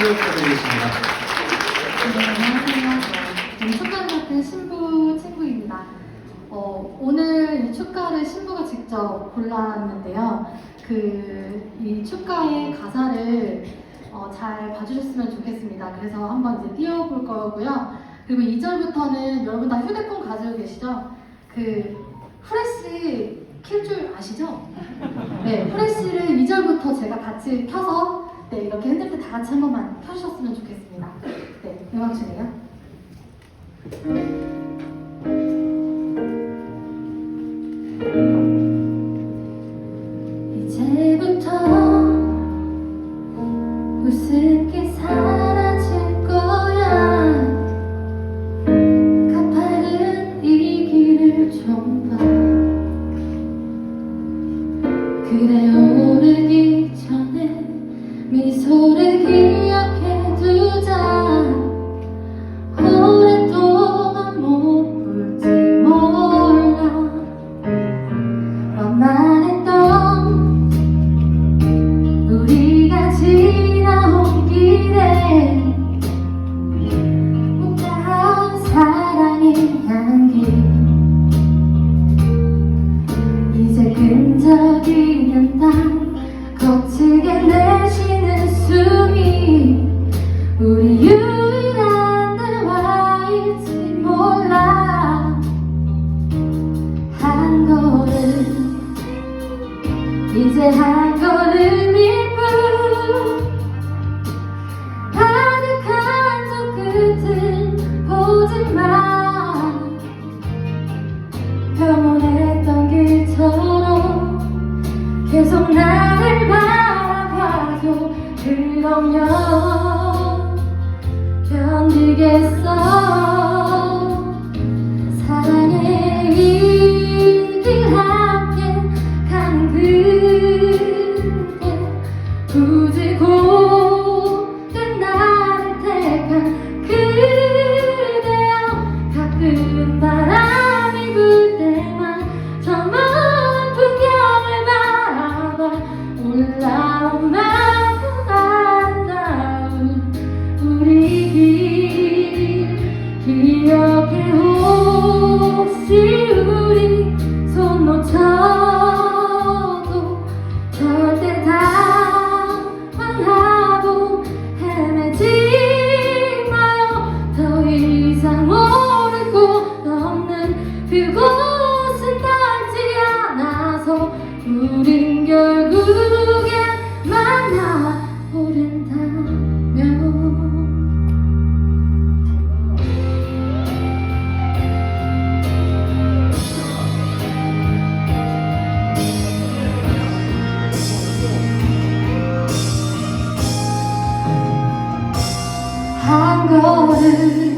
박수 부탁드리겠습니다. 네, 안녕하세요. 저는 축가를 맡은 신부 친구입니다. 어, 오늘 이 축가를 신부가 직접 골랐는데요. 그, 이 축가의 가사를 어, 잘 봐주셨으면 좋겠습니다. 그래서 한번 이제 띄워볼 거고요. 그리고 2절부터는 여러분 다 휴대폰 가지고 계시죠? 그, 후레쉬 킬줄 아시죠? 네, 후레쉬를 2절부터 제가 같이 켜서 네, 이렇게 흔들 때 다 같이 한 번만 켜주셨으면 좋겠습니다. 네, 음악 중이요. 이제부터 우습 미소를 기억해 두자. 오랫동안 못 볼지 몰라. 만만했던 우리가 지나온 길에 못다한 사랑의 향기 이제 끈적이는 땀 이제 한 걸음일 뿐 아득한 저 끝은 보지마 평온했던 길처럼 계속 나를 바라봐줘 그러면 견디겠어 이제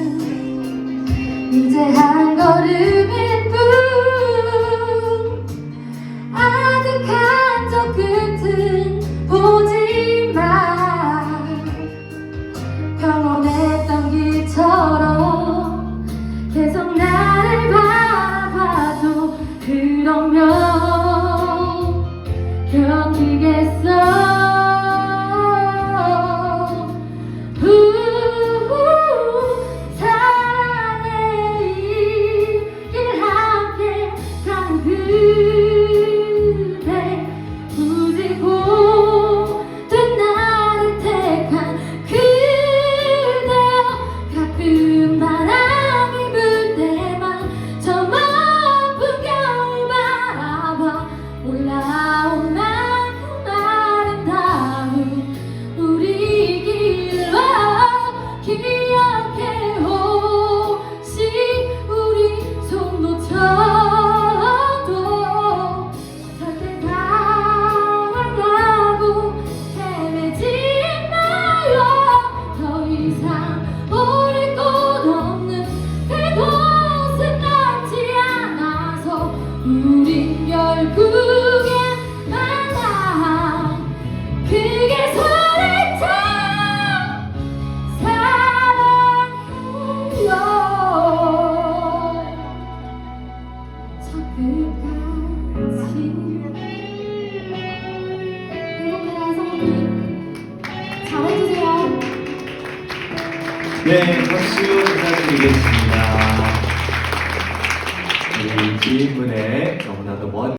네, 박수 부탁드리겠습니다. 우리 지인분의 너무나도 먼